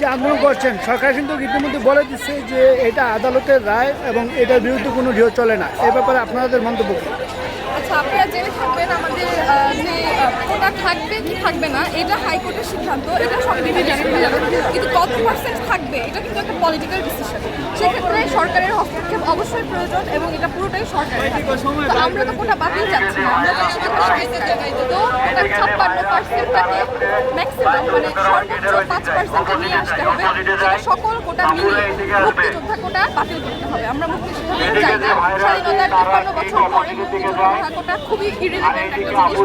যে আন্দোলন করছেন, সরকার কিন্তু ইতিমধ্যে বলে দিচ্ছে যে এটা আদালতের রায় এবং এটার বিরুদ্ধে কোনো ঢেউ চলে না এ ব্যাপারে আপনাদের মন্তব্য? আচ্ছা আপনারা জেনে থাকবেন আমাদের যে কোটা থাকবে কি থাকবে না, এটা হাইকোর্টের সিদ্ধান্ত, এটা সংবিধানে জানানো কিন্তু কত পার্সেন্ট থাকবে, এটা কিন্তু একটা পলিটিক্যাল ডিসিশন সেক্ষেত্রে সরকারের হস্তক্ষেপ অবশ্যই প্রয়োজন এবং এটা পুরোটাই সরকারের আমরা তো কোটা বাতিল যাচ্ছি না, আমরা ছাপ্পান্ন পার্সেন্টটাকে ম্যাক্সিমাম মানে সর্বোচ্চ পাঁচ পার্সেন্টে নিয়ে আসতে হবে সকল কোটা মিলিয়ে মুক্তিযোদ্ধা কোটা বাতিল করতে হবে। আমরা মুক্তিযোদ্ধা চাই না, স্বাধীনতার তিপ্পান্ন বছর পরে মুক্তিযোদ্ধা কোটা খুবই ইরিলিভেন্ট একটা জিনিস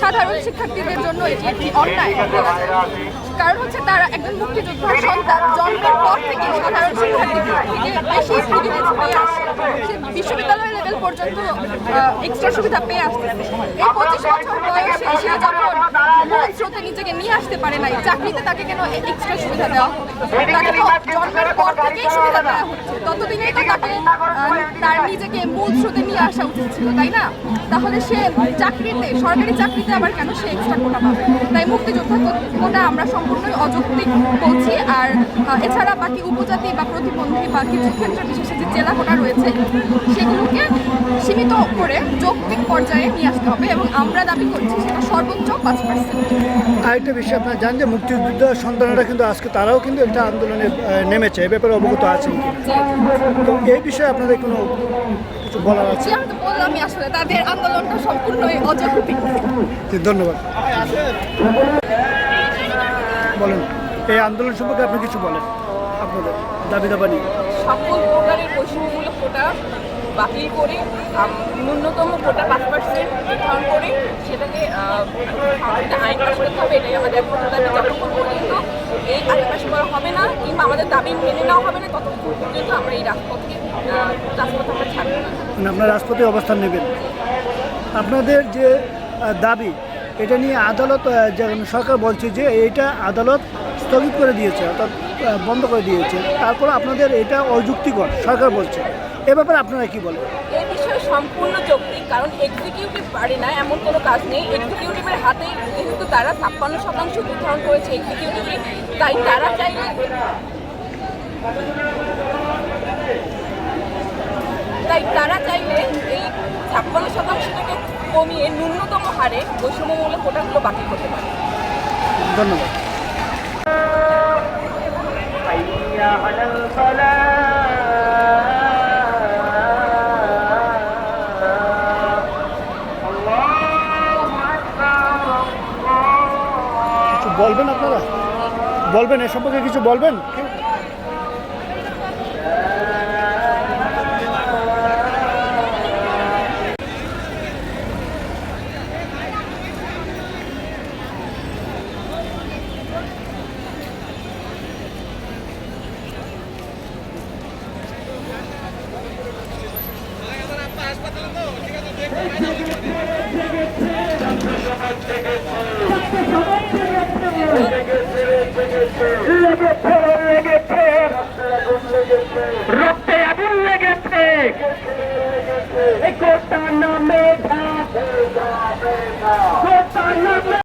সাধারণ শিক্ষার্থীদের জন্য এটি একটি অন্যায় কারণ হচ্ছে তারা একজন মুক্তিযোদ্ধার সন্তান, জন্মের পর থেকে সাধারণ শিক্ষার্থী থেকে বেশি প্রিভিলেজ পেয়ে আসে। বিশ্ববিদ্যালয় লেভেল পর্যন্ত এক্সট্রা সুবিধা পেয়ে আসতেছে। এই পঁচিশ বছর বয়সে সে যখন মূল স্রোতে নিজেকে নিয়ে আসতে পারে নাই, চাকরিতে তাকে কেন এক্সট্রা সুবিধা দেওয়া হবে তাকে তো জন্মের পর থেকেই সুবিধা দেওয়া হচ্ছে। ততদিনেই তো তাকে তার নিজেকে মূল স্রোতে নিয়ে আসা উচিত ছিল, তাই না? তাহলে সে চাকরিতে, সরকারি চাকরিতে আবার কেন সে এক্সট্রা কোটা পাবে? তাই মুক্তিযোদ্ধা কোটা আমরা সম্পূর্ণই অযৌক্তিক বলছি। আর এছাড়া বাকি উপজাতি বা প্রতিবন্ধী বা কিছু ক্ষেত্র বিশেষে যে জেলা কোটা রয়েছে, সেগুলোকে সীমিত করে যৌক্তিক পর্যায়ে নিয়ে আসতে হবে এবং আমরা দাবি করছি সেটা সর্বোচ্চ পাঁচ পার্সেন্ট আরেকটা বিষয় আপনারা জানেন যে মুক্তিযুদ্ধ সন্তানরা কিন্তু আজকে, তারাও কিন্তু একটা আন্দোলনে নেমেছে। এ ব্যাপারে অবগত আছেন এই বিষয়ে আপনাদের কোনো কিছু বলার আছে? আমি তো বললামই আসলে তাদের আন্দোলনটা সম্পূর্ণই অযৌক্তিক। ধন্যবাদ। বলেন এই আন্দোলন সম্পর্কে আপনি কিছু বলেন আপনাদের দাবি দাবা নিয়ে। সকল প্রকারের বৈষম্যমূলক কোটা বাতিল করে ন্যূনতম কোটা পাঁচ পার্সেন্ট নির্ধারণ করে সেটাকে আইন পাশ করতে হবে এটাই আমাদের দাবি যতক্ষণ পর্যন্ত এই আইন পাশ করা হবে না কিংবা আমাদের দাবি মেনে নেওয়া হবে না ততক্ষণ পর্যন্ত আমরা এই রাজপথকে রাজপথ আমরা ছাড়বো না। মানে আপনার রাজপথে অবস্থান নেবেন। আপনাদের যে দাবি এটা নিয়ে আদালত যেমন সরকার বলছে যে এইটা আদালত স্থগিত করে দিয়েছে অর্থাৎ বন্ধ করে দিয়েছে। তারপর আপনাদের এটা অযুক্তিকর সরকার বলছে। এ ব্যাপারে আপনারা কি বলেন? এই বিষয়ে সম্পূর্ণ যৌক্তিক কারণ এক্সিকিউটিভ পারে না এমন কোনো কাজ নেই। এক্সিকিউটিভের হাতেই যেহেতু তারা ছাপ্পান্ন শতাংশ নির্ধারণ করেছে এক্সিকিউটিভে তাই তারা চাইলে তাই তারা চাইলে এই ছাপ্পান্ন শতাংশ থেকে কমিয়ে ন্যূনতম হারে বৈষম্যমূলক কোটাগুলো বাতিল করতে পারে ধন্যবাদ حي على الفلاح الله أكبر الله কিছু বলবেন আপনারা বলবেন এ সম্পর্কে কিছু বলবেন রক্তে আগুন লেগেছে কোটার নামে